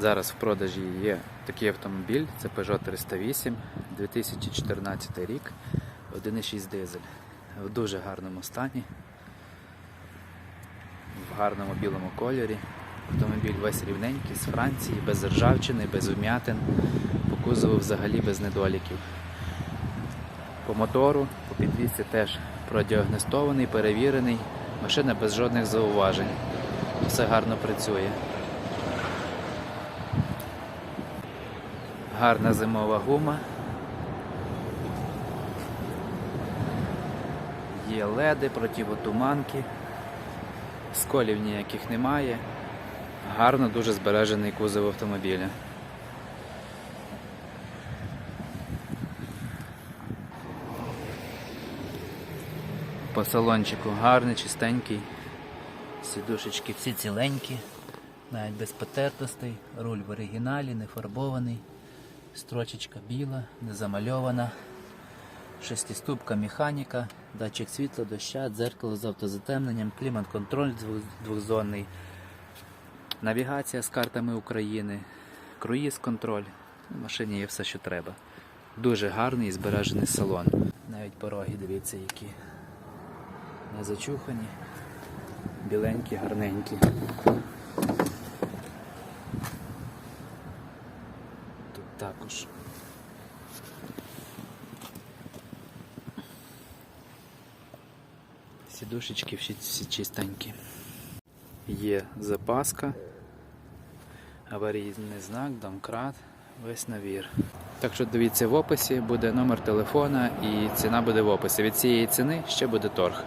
Зараз в продажі є такий автомобіль, це Peugeot 308, 2014 рік, 1,6 дизель. В дуже гарному стані, в гарному білому кольорі. Автомобіль весь рівненький, з Франції, без ржавчини, без вм'ятин, по кузову взагалі без недоліків. По мотору, по підвісці теж продіагностований, перевірений, машина без жодних зауважень. Все гарно працює. Гарна зимова гума. Є леди, противотуманки. Сколів ніяких немає. Гарно дуже збережений кузов автомобіля. По салончику гарний, чистенький. Сідушечки всі ціленькі, навіть без потертостей, руль в оригіналі, не фарбований, строчечка біла, не замальована, шестиступка механіка, датчик світла, доща, дзеркало з автозатемненням, клімат-контроль двохзонний, навігація з картами України, круїз-контроль. В машині є все, що треба. Дуже гарний і збережений салон. Навіть пороги, дивіться, які не зачухані, біленькі, гарненькі. Також. Сідушечки всі, всі чистенькі. Є запаска, аварійний знак, домкрат, весь навір. Так що дивіться в описі, буде номер телефона і ціна буде в описі. Від цієї ціни ще буде торг.